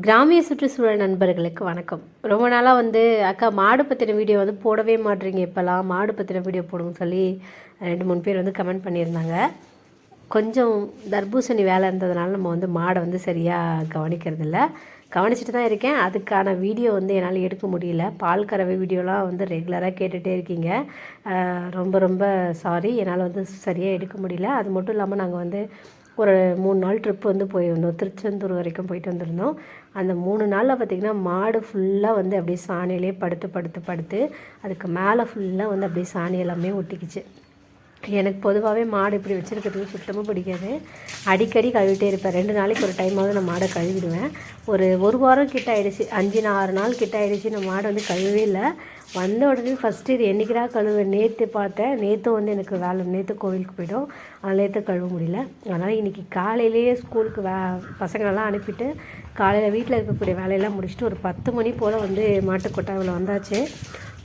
கிராமிய சுற்றுச்சூழல் நண்பர்களுக்கு வணக்கம். ரொம்ப நாளாக வந்து அக்கா மாடு பற்றின வீடியோ வந்து போடவே மாட்றீங்க இப்போல்லாம். மாடு பற்றின வீடியோ போடுங்க சொல்லி ரெண்டு மூணு பேர் வந்து கமெண்ட் பண்ணியிருந்தாங்க. கொஞ்சம் தர்பூசணி வேலை இருந்ததுனால நம்ம வந்து மாடை வந்து சரியாக கவனிக்கிறது இல்லை கவனிச்சிட்டு தான் இருக்கேன். அதுக்கான வீடியோ வந்து என்னால் எடுக்க முடியல. பால் கறவை வீடியோலாம் வந்து ரெகுலராக கேட்டுகிட்டே இருக்கீங்க. ரொம்ப ரொம்ப சாரி. என்னால் வந்து சரியாக எடுக்க முடியல. அது மட்டும் இல்லாமல் நாங்கள் வந்து ஒரு மூணு நாள் ட்ரிப் வந்து போயிருந்தோம். திருச்செந்தூர் வரைக்கும் போயிட்டு வந்திருந்தோம். அந்த மூணு நாளில் பார்த்திங்கன்னா மாடு ஃபுல்லாக வந்து அப்படியே சாணியிலே படுத்து படுத்து படுத்து அதுக்கு மேலே ஃபுல்லாக வந்து அப்படியே சாணி எல்லாமே ஒட்டிக்கிச்சு. எனக்கு பொதுவாகவே மாடு இப்படி வச்சுருக்கிறதுக்கு சுத்தமாக பிடிக்காது. அடிக்கடி கழுவிட்டே இருப்பேன். ரெண்டு நாளைக்கு ஒரு டைமாவது நான் மாடை கழுவிடுவேன். ஒரு ஒரு வாரம் கிட்ட ஆயிடுச்சு. அஞ்சு ஆறு நாள் கிட்ட ஆயிடுச்சு. நான் மாடை வந்து கழுவே இல்லை. வந்த உடனே ஃபஸ்ட்டு இது என்றைக்கிறா கழுவு நேற்று பார்த்தேன். நேற்று வந்து எனக்கு வேலை நேற்று கோவிலுக்கு போய்டும் அதனால் நேற்று கழுவ முடியல. அதனால் இன்றைக்கி காலையிலேயே ஸ்கூலுக்கு வே பசங்களெல்லாம் அனுப்பிட்டு காலையில் வீட்டில் இருக்கக்கூடிய வேலையெல்லாம் முடிச்சுட்டு ஒரு பத்து மணி போல் வந்து மாட்டு கொட்டாயில் வந்தாச்சு.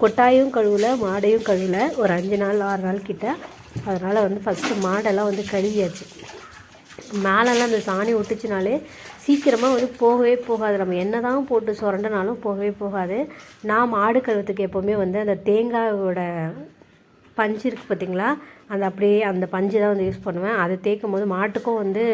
கொட்டாயும் கழுவல மாடையும் கழுவல. ஒரு அஞ்சு நாள் ஆறு நாள் கிட்ட. அதனால் வந்து ஃபஸ்ட்டு மாடெல்லாம் வந்து கழுவியாச்சு. மேலெல்லாம் அந்த சாணி ஒட்டுச்சுனாலே சீக்கிரமாக வந்து போகவே போகாது. நம்ம என்ன தான் போட்டு சுரண்டனாலும் போகவே போகாது. நான் மாடு கழுவத்துக்கு எப்போவுமே வந்து அந்த தேங்காயோட பஞ்சு இருக்குது பார்த்தீங்களா அந்த அப்படியே அந்த பஞ்சு தான் வந்து யூஸ் பண்ணுவேன். அதை தேய்க்கும் போது மாட்டுக்கும் வந்து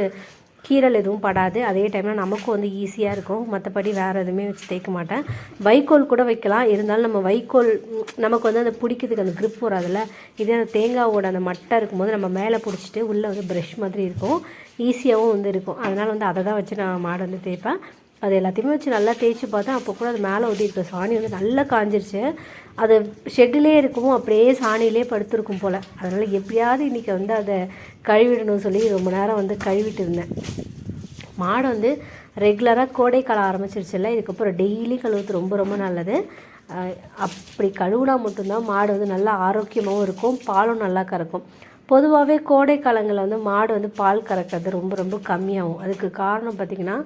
கீரல் எதுவும் படாது. அதே டைமில் நமக்கும் வந்து ஈஸியாக இருக்கும். மற்றபடி வேறு எதுவுமே வச்சு தேய்க்க மாட்டேன். வைக்கோல் கூட வைக்கலாம். இருந்தாலும் நம்ம வைக்கோல் நமக்கு வந்து அந்த பிடிக்கிறதுக்கு அந்த க்ரிப் வராதுல்ல. இதே அந்த தேங்காவோட அந்த மட்டை இருக்கும்போது நம்ம மேலே பிடிச்சிட்டு உள்ளே வந்து ப்ரஷ் மாதிரி இருக்கும். ஈஸியாகவும் வந்து இருக்கும். அதனால் வந்து அதை தான் வச்சு நான் மாடு வந்து தேய்ப்பேன். அது எல்லாத்தையுமே வச்சு நல்லா தேய்ச்சி பார்த்தேன். அப்போ கூட அது மேலே ஒட்டியிருக்க சாணி வந்து நல்லா காஞ்சிருச்சு. அது ஷெட்டிலே இருக்கும் அப்படியே சாணியிலே படுத்திருக்கும் போல். அதனால் எப்படியாவது இன்றைக்கி வந்து அதை கழுவிடணும்னு சொல்லி ரொம்ப நேரம் வந்து கழுவிட்டு இருந்தேன். மாடு வந்து ரெகுலராக கோடை காலம் ஆரம்பிச்சிருச்சுல்ல இதுக்கப்புறம் டெய்லி கழுவுறது ரொம்ப ரொம்ப நல்லது. அப்படி கழுவுனா மட்டும்தான் மாடு வந்து நல்லா ஆரோக்கியமாகவும் இருக்கும் பாலும் நல்லா கறக்கும். பொதுவாகவே கோடை காலங்களில் வந்து மாடு வந்து பால் கறக்கிறது ரொம்ப ரொம்ப கம்மியாகும். அதுக்கு காரணம் பார்த்திங்கன்னா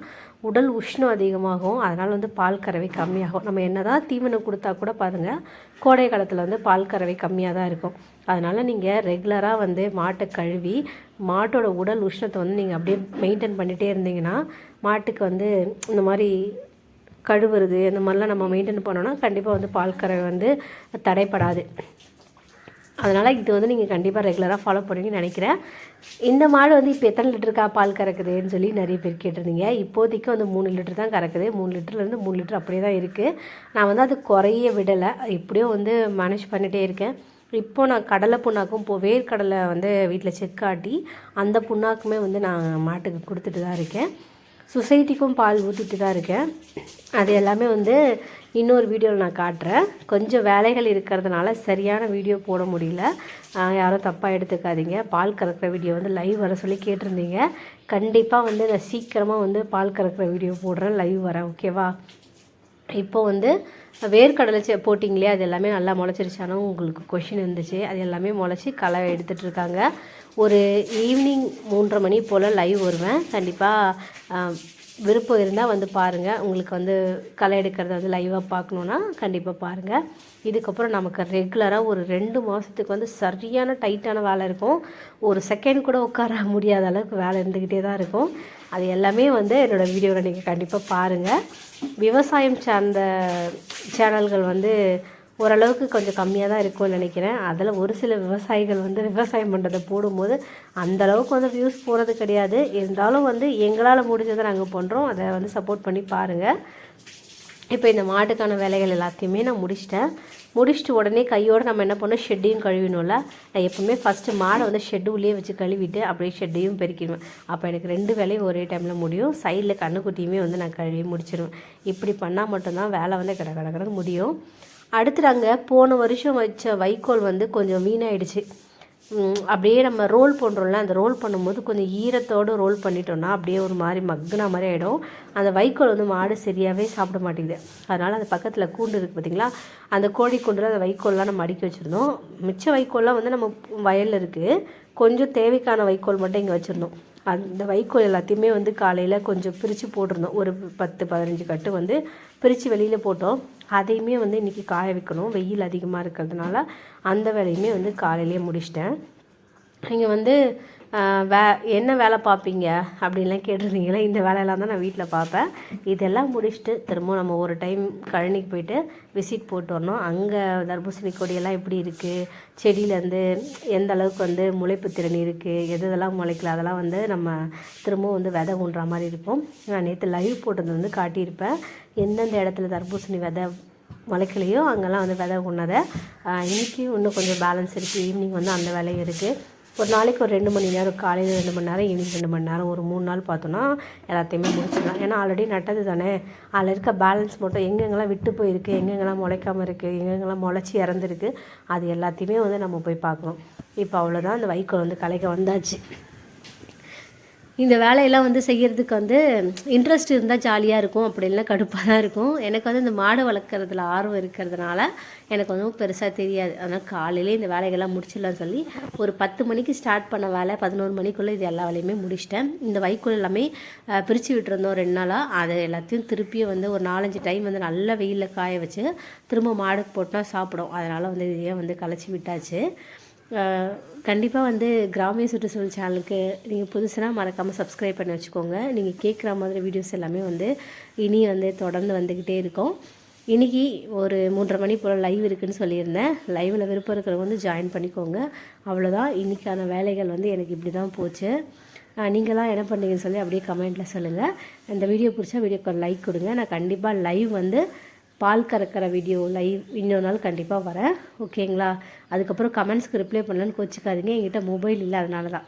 உடல் உஷ்ணம் அதிகமாகும் அதனால் வந்து பால் கறவை கம்மியாகும். நம்ம என்ன தான் தீவனம் கொடுத்தா கூட பாருங்கள் கோடை காலத்தில் வந்து பால் கறவை கம்மியாக தான் இருக்கும். அதனால் நீங்கள் ரெகுலராக வந்து மாட்டை கழுவி மாட்டோட உடல் உஷ்ணத்தை வந்து நீங்கள் அப்படியே மெயின்டைன் பண்ணிகிட்டே இருந்தீங்கன்னா மாட்டுக்கு வந்து இந்த மாதிரி கழுவுறது இந்த மாதிரிலாம் நம்ம மெயின்டைன் பண்ணோன்னா கண்டிப்பாக வந்து பால் கறவை வந்து தடைப்படாது. அதனால் இது வந்து நீங்கள் கண்டிப்பாக ரெகுலராக ஃபாலோ பண்ணுவீங்கன்னு நினைக்கிறேன். இந்த மாடு வந்து இப்போ எத்தனை லிட்டருக்கா பால் கறக்குதுன்னு சொல்லி நிறைய பேர் கேட்டிருந்தீங்க. இப்போதைக்கு வந்து மூணு லிட்டர் தான் கறக்குது. மூணு லிட்டர்லேருந்து மூணு லிட்டர் அப்படியே தான் இருக்குது நான் வந்து அது குறைய விடலை. எப்படியோ வந்து மேனேஜ் பண்ணிகிட்டே இருக்கேன். இப்போ நான் கடலை புண்ணாக்கும் இப்போ வேர்க்கடலை வந்து வீட்டில் செக்காட்டி அந்த புண்ணாக்குமே வந்து நான் மாட்டுக்கு கொடுத்துட்டு தான் இருக்கேன். சொசைட்டிக்கும் பால் ஊற்றிட்டு தான் இருக்கேன். அது எல்லாமே வந்து இன்னொரு வீடியோவில் நான் காட்டுறேன். கொஞ்சம் வேலைகள் இருக்கிறதுனால சரியான வீடியோ போட முடியல. யாரும் தப்பாக எடுத்துக்காதீங்க. பால் கறக்கிற வீடியோ வந்து லைவ் வர சொல்லி கேட்டிருந்தீங்க. கண்டிப்பாக வந்து நான் சீக்கிரமாக வந்து பால் கறக்கிற வீடியோ போடுறேன். லைவ் வரேன். ஓகேவா இப்போ வந்து வேர்க்கடலை செ போட்டிங்களே அது எல்லாமே நல்லா முளைச்சிருச்சானோ உங்களுக்கு கொஷின் இருந்துச்சு. அது எல்லாமே முளைச்சி களை எடுத்துகிட்ருக்காங்க ஒரு ஈவினிங் மூன்றரை மணி போல் லைவ் வருவேன். கண்டிப்பாக விருப்பம் இருந்தால் வந்து பாருங்கள் உங்களுக்கு வந்து களை எடுக்கிறத வந்து லைவாக பார்க்கணுன்னா கண்டிப்பாக பாருங்கள் இதுக்கப்புறம் நமக்கு ரெகுலராக ஒரு ரெண்டு மாதத்துக்கு வந்து சரியான டைட்டான வேலை இருக்கும். ஒரு செகண்ட் கூட உட்கார முடியாத அளவுக்கு வேலை இருந்துக்கிட்டே தான் இருக்கும். அது எல்லாமே வந்து என்னோடய வீடியோவில் நீங்கள் கண்டிப்பாக பாருங்கள் விவசாயம் சார்ந்த சேனல்கள் வந்து ஓரளவுக்கு கொஞ்சம் கம்மியாக தான் இருக்கும்னு நினைக்கிறேன். அதில் ஒரு சில விவசாயிகள் வந்து விவசாயம் பண்ணுறதை போடும்போது அந்தளவுக்கு வந்து வியூஸ் போகிறது கிடையாது. இருந்தாலும் வந்து எங்களால் முடிஞ்சதை நாங்கள் பண்ணுறோம் அதை வந்து சப்போர்ட் பண்ணி பாருங்கள் இப்போ இந்த மாட்டுக்கான வேலைகள் எல்லாத்தையுமே நான் முடிச்சிட்டேன். முடிச்சுட்டு உடனே கையோடு நம்ம என்ன பண்ணோம் ஷெட்டையும் கழுவினோம்ல நான் எப்போவுமே ஃபஸ்ட்டு மாடை வந்து ஷெட்டு உள்ளே வச்சு கழுவிட்டு அப்படியே ஷெட்டையும் பெருக்கிடுவேன். அப்போ எனக்கு ரெண்டு வேலையும் ஒரே டைமில் முடியும். சைடில் கண்ணுக்குட்டியுமே வந்து நான் கழுவி முடிச்சிடுவேன் இப்படி பண்ணால் மட்டும்தான் வேலை வந்து கட கட முடியும். அடுத்து நாங்கள் போன வருஷம் வச்ச வைக்கோல் வந்து கொஞ்சம் வீணாயிடுச்சு. அப்படியே நம்ம ரோல் பண்ணுறோம்ல அந்த ரோல் பண்ணும்போது கொஞ்சம் ஈரத்தோடு ரோல் பண்ணிட்டோம்னா அப்படியே ஒரு மாதிரி மக்குனா மாதிரி ஆகிடும் அந்த வைக்கோல் வந்து மாடு சரியாகவே சாப்பிட மாட்டேங்குது. அதனால் அந்த பக்கத்தில் கூண்டு இருக்குது பார்த்தீங்களா அந்த கோழி கூண்டில் அந்த வைக்கோல்லாம் நம்ம அடுக்கி வச்சுருந்தோம். மிச்ச வைக்கோல்லாம் வந்து நம்ம வயலில் இருக்குது கொஞ்சம் தேவைக்கான வைக்கோல் மட்டும் இங்கே வச்சுருந்தோம். அந்த வைக்கோல் எல்லாத்தையுமே வந்து காலையில் கொஞ்சம் பிரித்து போட்டிருந்தோம். ஒரு பத்து பதினஞ்சு கட்டு வந்து பிரித்து வெளியில் போட்டோம். அதையுமே வந்து இன்றைக்கி காய வைக்கணும். வெயில் அதிகமாக இருக்கிறதுனால அந்த வேலையுமே வந்து காலையிலேயே முடிச்சிட்டேன். இங்கே வந்து வே என்ன வேலை பார்ப்பீங்க? அப்படின்லாம் கேட்டிருந்தீங்களா இந்த வேலையெல்லாம் தான் நான் வீட்டில் பார்ப்பேன். இதெல்லாம் முடிச்சுட்டு திரும்ப நம்ம ஒரு டைம் கழனிக்கு போயிட்டு விசிட் போட்டு வரணும். அங்கே தர்பூசணி கொடியெல்லாம் எப்படி இருக்குது செடியிலேருந்து எந்த அளவுக்கு வந்து முளைப்பு திறன் இருக்குது எது எதெல்லாம் முளைக்கல? அதெல்லாம் வந்து நம்ம திரும்பவும் வந்து விதை ஊன்ற மாதிரி இருக்கும் நான் நேற்று லைவ் போட்டது வந்து காட்டியிருப்பேன். எந்தெந்த இடத்துல தர்பூசணி விதை முளைக்கலையோ அங்கெல்லாம் வந்து விதை உண்ணதை இன்றைக்கி இன்னும் கொஞ்சம் பேலன்ஸ் இருக்குது ஈவினிங் வந்து அந்த வேலையும் இருக்குது ஒரு நாளைக்கு ஒரு ரெண்டு மணி நேரம் காலையில் ரெண்டு மணி நேரம் ஈவினிங் ரெண்டு மணி நேரம் ஒரு மூணு நாள் பார்த்தோன்னா எல்லாத்தையுமே முடிச்சிடலாம். ஏன்னா ஆல்ரெடி நட்டது தானே. அதில் இருக்க பேலன்ஸ் மட்டும் எங்கெங்கெல்லாம் விட்டு போயிருக்கு எங்கெங்கெல்லாம் முளைக்காமல் இருக்குது எங்கெங்கெல்லாம் முளைச்சி இறந்துருக்கு அது எல்லாத்தையுமே வந்து நம்ம போய் பார்க்கணும். இப்போ அவ்வளோதான் அந்த வைக்கோல் வந்து கலைக்க வந்தாச்சு. இந்த வேலையெல்லாம் வந்து செய்கிறதுக்கு வந்து இன்ட்ரெஸ்ட் இருந்தால் ஜாலியாக இருக்கும் அப்படின்லாம் கடுப்பாக தான் இருக்கும். எனக்கு வந்து இந்த மாடு வளர்க்குறதுல ஆர்வம் இருக்கிறதுனால எனக்கு வந்து பெருசாக தெரியாது. அதனால் காலையிலே இந்த வேலைகள்லாம் முடிச்சிடலாம்னு சொல்லி ஒரு பத்து மணிக்கு ஸ்டார்ட் பண்ண வேலை பதினோரு மணிக்குள்ளே இது எல்லா வேலையுமே முடிச்சிட்டேன். இந்த வைக்கோல் எல்லாமே பிரித்து விட்டுருந்தோம் ரெண்டு நாளாக அதை எல்லாத்தையும் திருப்பியும் வந்து ஒரு நாலஞ்சு டைம் வந்து நல்ல வெயிலில் காய வச்சு திரும்ப மாடுக்கு போட்டால் சாப்பிடும். அதனால் வந்து இதையே வந்து களைச்சி விட்டாச்சு. கண்டிப்பாக வந்து கிராமிய சுற்றுச்சூழல் சேனலுக்கு நீங்கள் புதுசுனா மறக்காமல் சப்ஸ்கிரைப் பண்ணி வச்சுக்கோங்க. நீங்கள் கேட்குற மாதிரி வீடியோஸ் எல்லாமே வந்து இனி வந்து தொடர்ந்து வந்துக்கிட்டே இருக்கும். இன்றைக்கி ஒரு மூன்றரை மணி போல் லைவ் இருக்குதுன்னு சொல்லியிருந்தேன். லைவில் விருப்பம் இருக்கிறவங்க வந்து ஜாயின் பண்ணிக்கோங்க. அவ்வளோதான் இன்றைக்கான வேலைகள் வந்து எனக்கு இப்படி தான் போச்சு நீங்களாம் என்ன பண்ணீங்கன்னு சொல்லி அப்படியே கமெண்ட்டில் சொல்லுங்கள் இந்த வீடியோ பிடிச்சா வீடியோக்கு ஒரு லைக் கொடுங்க. நான் கண்டிப்பாக லைவ் வந்து பால் கறக்கிற வீடியோ லைவ் இன்னொரு நாள் கண்டிப்பாக வரேன். ஓகேங்களா அதுக்கப்புறம் கமெண்ட்ஸ்க்கு ரிப்ளை பண்ணலன்னு கோச்சிக்காதீங்க. என்கிட்ட மொபைல் இல்லை அதனால தான்